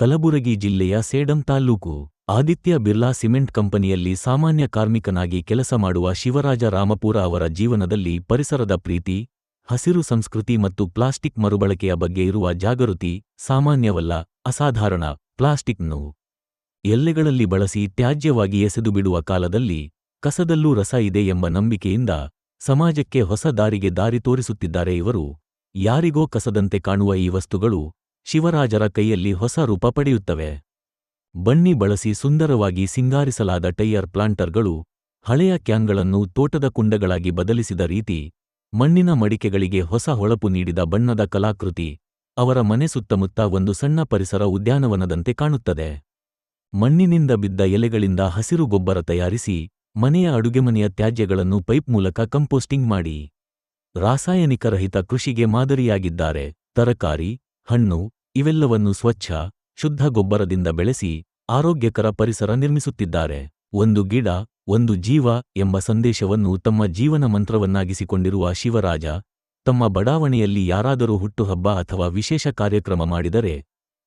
ಕಲಬುರಗಿ ಜಿಲ್ಲೆಯ ಸೇಡಂ ತಾಲ್ಲೂಕು. ಆದಿತ್ಯ ಬಿರ್ಲಾ ಸಿಮೆಂಟ್ ಕಂಪನಿಯಲ್ಲಿ ಸಾಮಾನ್ಯ ಕಾರ್ಮಿಕನಾಗಿ ಕೆಲಸ ಮಾಡುವ ಶಿವರಾಜ ರಾಮಪುರ ಅವರ ಜೀವನದಲ್ಲಿ ಪರಿಸರದ ಪ್ರೀತಿ, ಹಸಿರು ಸಂಸ್ಕೃತಿ ಮತ್ತು ಪ್ಲಾಸ್ಟಿಕ್ ಮರುಬಳಕೆಯ ಬಗ್ಗೆ ಇರುವ ಜಾಗೃತಿ ಸಾಮಾನ್ಯವಲ್ಲ, ಅಸಾಧಾರಣ. ಪ್ಲಾಸ್ಟಿಕ್ನು ಎಲ್ಲೆಗಳಲ್ಲಿ ಬಳಸಿ ತ್ಯಾಜ್ಯವಾಗಿ ಎಸೆದುಬಿಡುವ ಕಾಲದಲ್ಲಿ ಕಸದಲ್ಲೂ ರಸ ಇದೆ ಎಂಬ ನಂಬಿಕೆಯಿಂದ ಸಮಾಜಕ್ಕೆ ಹೊಸ ದಾರಿಗೆ ದಾರಿ ತೋರಿಸುತ್ತಿದ್ದಾರೆ ಇವರು. ಯಾರಿಗೋ ಕಸದಂತೆ ಕಾಣುವ ಈ ವಸ್ತುಗಳು ಶಿವರಾಜರ ಕೈಯಲ್ಲಿ ಹೊಸ ರೂಪ ಪಡೆಯುತ್ತವೆ. ಬಣ್ಣಿ ಬಳಸಿ ಸುಂದರವಾಗಿ ಸಿಂಗಾರಿಸಲಾದ ಟೈಯರ್ ಪ್ಲಾಂಟರ್ಗಳು ಹಳೆಯ ಕ್ಯಾನ್ಗಳನ್ನು ತೋಟದ ಕುಂಡಗಳಾಗಿ ಬದಲಿಸಿದ ರೀತಿ ಮಣ್ಣಿನ ಮಡಿಕೆಗಳಿಗೆ ಹೊಸ ಹೊಳಪು ನೀಡಿದ ಬಣ್ಣದ ಕಲಾಕೃತಿ ಅವರ ಮನೆ ಸುತ್ತಮುತ್ತ ಒಂದು ಸಣ್ಣ ಪರಿಸರ ಉದ್ಯಾನವನದಂತೆ ಕಾಣುತ್ತದೆ. ಮಣ್ಣಿನಿಂದ ಬಿದ್ದ ಎಲೆಗಳಿಂದ ಹಸಿರು ಗೊಬ್ಬರ ತಯಾರಿಸಿ ಮನೆಯ ಅಡುಗೆಮನೆಯ ತ್ಯಾಜ್ಯಗಳನ್ನು ಪೈಪ್ ಮೂಲಕ ಕಂಪೋಸ್ಟಿಂಗ್ ಮಾಡಿ. ರಾಸಾಯನಿಕರಹಿತ ಕೃಷಿಗೆ ಮಾದರಿಯಾಗಿದ್ದಾರೆ. ತರಕಾರಿ, ಹಣ್ಣು ಇವೆಲ್ಲವನ್ನು ಸ್ವಚ್ಛ, ಶುದ್ಧ ಗೊಬ್ಬರದಿಂದ ಬೆಳೆಸಿ ಆರೋಗ್ಯಕರ ಪರಿಸರ ನಿರ್ಮಿಸುತ್ತಿದ್ದಾರೆ. ಒಂದು ಗಿಡ, ಒಂದು ಜೀವ ಎಂಬ ಸಂದೇಶವನ್ನು ತಮ್ಮ ಜೀವನ ಮಂತ್ರವನ್ನಾಗಿಸಿಕೊಂಡಿರುವ ಶಿವರಾಜ, ತಮ್ಮ ಬಡಾವಣೆಯಲ್ಲಿ ಯಾರಾದರೂ ಹುಟ್ಟುಹಬ್ಬ ಅಥವಾ ವಿಶೇಷ ಕಾರ್ಯಕ್ರಮ ಮಾಡಿದರೆ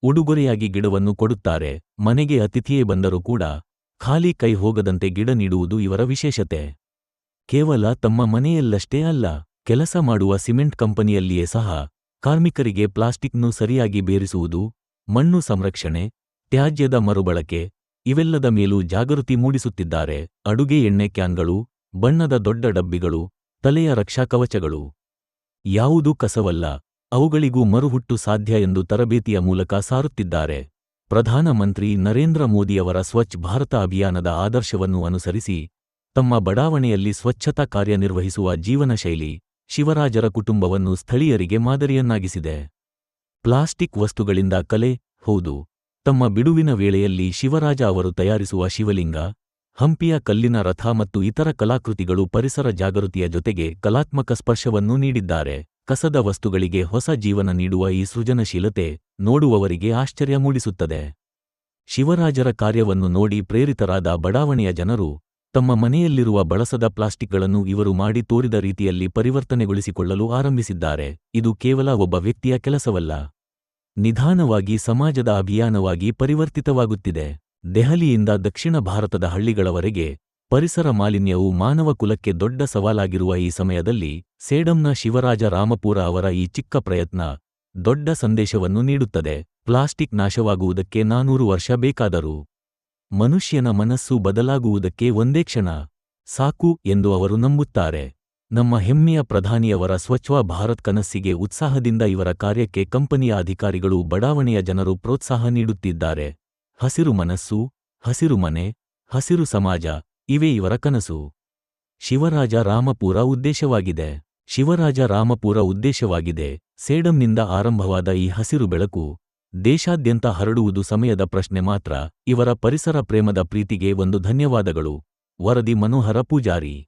ಉಡುಗೊರೆಯಾಗಿ ಗಿಡವನ್ನು ಕೊಡುತ್ತಾರೆ. ಮನೆಗೆ ಅತಿಥಿಯೇ ಬಂದರೂ ಕೂಡ ಖಾಲಿ ಕೈ ಹೋಗದಂತೆ ಗಿಡ ನೀಡುವುದು ಇವರ ವಿಶೇಷತೆ. ಕೇವಲ ತಮ್ಮ ಮನೆಯಲ್ಲಷ್ಟೇ ಅಲ್ಲ, ಕೆಲಸ ಮಾಡುವ ಸಿಮೆಂಟ್ ಕಂಪನಿಯಲ್ಲಿಯೇ ಸಹ ಕಾರ್ಮಿಕರಿಗೆ ಪ್ಲಾಸ್ಟಿಕ್ನ್ನು ಸರಿಯಾಗಿ ಬೇರಿಸುವುದು, ಮಣ್ಣು ಸಂರಕ್ಷಣೆ, ತ್ಯಾಜ್ಯದ ಮರುಬಳಕೆ ಇವೆಲ್ಲದ ಮೇಲೂ ಜಾಗೃತಿ ಮೂಡಿಸುತ್ತಿದ್ದಾರೆ. ಅಡುಗೆ ಎಣ್ಣೆ ಕ್ಯಾನ್ಗಳು, ಬಣ್ಣದ ದೊಡ್ಡ ಡಬ್ಬಿಗಳು, ತಲೆಯ ರಕ್ಷಾಕವಚಗಳು ಯಾವುದೂ ಕಸವಲ್ಲ, ಅವುಗಳಿಗೂ ಮರುಹುಟ್ಟು ಸಾಧ್ಯ ಎಂದು ತರಬೇತಿಯ ಮೂಲಕ ಸಾರುತ್ತಿದ್ದಾರೆ. ಪ್ರಧಾನಮಂತ್ರಿ ನರೇಂದ್ರ ಮೋದಿಯವರ ಸ್ವಚ್ಛ ಭಾರತ ಅಭಿಯಾನದ ಆದರ್ಶವನ್ನು ಅನುಸರಿಸಿ, ತಮ್ಮ ಬಡಾವಣೆಯಲ್ಲಿ ಸ್ವಚ್ಛತಾ ಕಾರ್ಯನಿರ್ವಹಿಸುವ ಜೀವನಶೈಲಿ ಶಿವರಾಜರ ಕುಟುಂಬವನ್ನು ಸ್ಥಳೀಯರಿಗೆ ಮಾದರಿಯನ್ನಾಗಿಸಿದೆ. ಪ್ಲಾಸ್ಟಿಕ್ ವಸ್ತುಗಳಿಂದ ಕಲೆ, ಹೌದು. ತಮ್ಮ ಬಿಡುವಿನ ವೇಳೆಯಲ್ಲಿ ಶಿವರಾಜ ಅವರು ತಯಾರಿಸುವ ಶಿವಲಿಂಗ, ಹಂಪಿಯ ಕಲ್ಲಿನ ರಥ ಮತ್ತು ಇತರ ಕಲಾಕೃತಿಗಳು ಪರಿಸರ ಜಾಗೃತಿಯ ಜೊತೆಗೆ ಕಲಾತ್ಮಕ ಸ್ಪರ್ಶವನ್ನು ನೀಡಿದ್ದಾರೆ. ಕಸದ ವಸ್ತುಗಳಿಗೆ ಹೊಸ ಜೀವನ ನೀಡುವ ಈ ಸೃಜನಶೀಲತೆ ನೋಡುವವರಿಗೆ ಆಶ್ಚರ್ಯ ಮೂಡಿಸುತ್ತದೆ. ಶಿವರಾಜರ ಕಾರ್ಯವನ್ನು ನೋಡಿ ಪ್ರೇರಿತರಾದ ಬಡಾವಣೆಯ ಜನರು ತಮ್ಮ ಮನೆಯಲ್ಲಿರುವ ಬಳಸದ ಪ್ಲಾಸ್ಟಿಕ್ಗಳನ್ನು ಇವರು ಮಾಡಿ ತೋರಿದ ರೀತಿಯಲ್ಲಿ ಪರಿವರ್ತನೆಗೊಳಿಸಿಕೊಳ್ಳಲು ಆರಂಭಿಸಿದ್ದಾರೆ. ಇದು ಕೇವಲ ಒಬ್ಬ ವ್ಯಕ್ತಿಯ ಕೆಲಸವಲ್ಲ. ನಿಧಾನವಾಗಿ ಸಮಾಜದ ಅಭಿಯಾನವಾಗಿ ಪರಿವರ್ತಿತವಾಗುತ್ತಿದೆ. ದೆಹಲಿಯಿಂದ ದಕ್ಷಿಣ ಭಾರತದ ಹಳ್ಳಿಗಳವರೆಗೆ ಪರಿಸರ ಮಾಲಿನ್ಯವು ಮಾನವ ಕುಲಕ್ಕೆ ದೊಡ್ಡ ಸವಾಲಾಗಿರುವ ಈ ಸಮಯದಲ್ಲಿ ಸೇಡಂನ ಶಿವರಾಜ ರಾಮಪುರ ಅವರ ಈ ಚಿಕ್ಕ ಪ್ರಯತ್ನ ದೊಡ್ಡ ಸಂದೇಶವನ್ನು ನೀಡುತ್ತದೆ. ಪ್ಲಾಸ್ಟಿಕ್ ನಾಶವಾಗುವುದಕ್ಕೆ ನಾನೂರು ವರ್ಷ ಬೇಕಾದರೂ ಮನುಷ್ಯನ ಮನಸ್ಸು ಬದಲಾಗುವುದಕ್ಕೆ ಒಂದೇ ಕ್ಷಣ ಸಾಕು ಎಂದು ಅವರು ನಂಬುತ್ತಾರೆ. ನಮ್ಮ ಹೆಮ್ಮೆಯ ಪ್ರಧಾನಿಯವರ ಸ್ವಚ್ಛ ಭಾರತ್ ಕನಸ್ಸಿಗೆ ಉತ್ಸಾಹದಿಂದ ಇವರ ಕಾರ್ಯಕ್ಕೆ ಕಂಪನಿಯ ಅಧಿಕಾರಿಗಳು ಬಡಾವಣೆಯ ಜನರು ಪ್ರೋತ್ಸಾಹ ನೀಡುತ್ತಿದ್ದಾರೆ. ಹಸಿರು ಮನಸ್ಸು, ಹಸಿರು ಮನೆ, ಹಸಿರು ಸಮಾಜ, ಇವೇ ಇವರ ಕನಸು. ಶಿವರಾಜ ರಾಮಪುರ ಉದ್ದೇಶವಾಗಿದೆ. ಶಿವರಾಜ ರಾಮಪುರ ಉದ್ದೇಶವಾಗಿದೆ. ಸೇಡಂನಿಂದ ಆರಂಭವಾದ ಈ ಹಸಿರು ಬೆಳಕು ದೇಶಾದ್ಯಂತ ಹರಡುವುದು ಸಮಯದ ಪ್ರಶ್ನೆ ಮಾತ್ರ. ಇವರ ಪರಿಸರ ಪ್ರೇಮದ ಪ್ರೀತಿಗೆ ಒಂದು ಧನ್ಯವಾದಗಳು. ವರದಿ ಮನೋಹರ ಪೂಜಾರಿ.